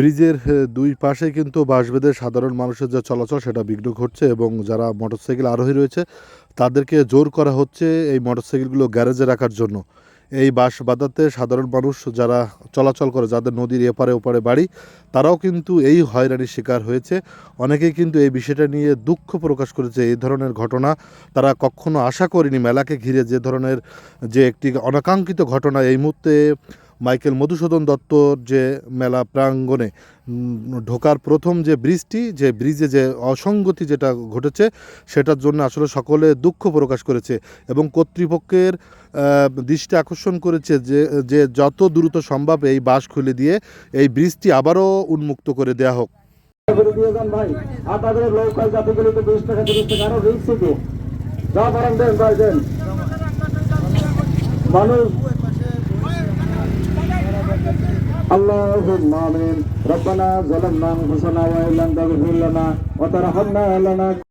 ব্রিজের দুই পাশে কিন্তু বাঁশবেঁধে সাধারণ মানুষের যে চলাচল সেটা বিঘ্ন ঘটছে এবং যারা মোটরসাইকেল আরোহী রয়েছে, তাদেরকে জোর করা হচ্ছে এই মোটরসাইকেলগুলো গ্যারেজে রাখার জন্য। এই বাঁশ বাঁধাতে সাধারণ মানুষ যারা চলাচল করে, যাদের নদীর এপারে ওপারে বাড়ি, তারাও কিন্তু এই হয়রানির শিকার হয়েছে। অনেকেই কিন্তু এই বিষয়টা নিয়ে দুঃখ প্রকাশ করেছে। এই ধরনের ঘটনা তারা কখনো আশা করেনি। মেলাকে ঘিরে যে ধরনের যে একটি অনাকাঙ্ক্ষিত ঘটনা, এই মুহূর্তে মাইকেল মধুসূদন দত্তর যে মেলা প্রাঙ্গণে ঢোকার প্রথম যে ব্রিজটি, যে ব্রিজে যে অসঙ্গতি যেটা ঘটেছে, সেটার জন্য আসলে সকলে দুঃখ প্রকাশ করেছে এবং কর্তৃপক্ষের দৃষ্টি আকর্ষণ করেছে যে যে যত দ্রুত সম্ভব এই বাস খুলে দিয়ে এই ব্রিজটি আবারও উন্মুক্ত করে হোক দিয়ে দেন মানুষ اللهم آمين ربنا ظلمنا أنفسنا وإن لم تغفر لنا وترحمنا لنا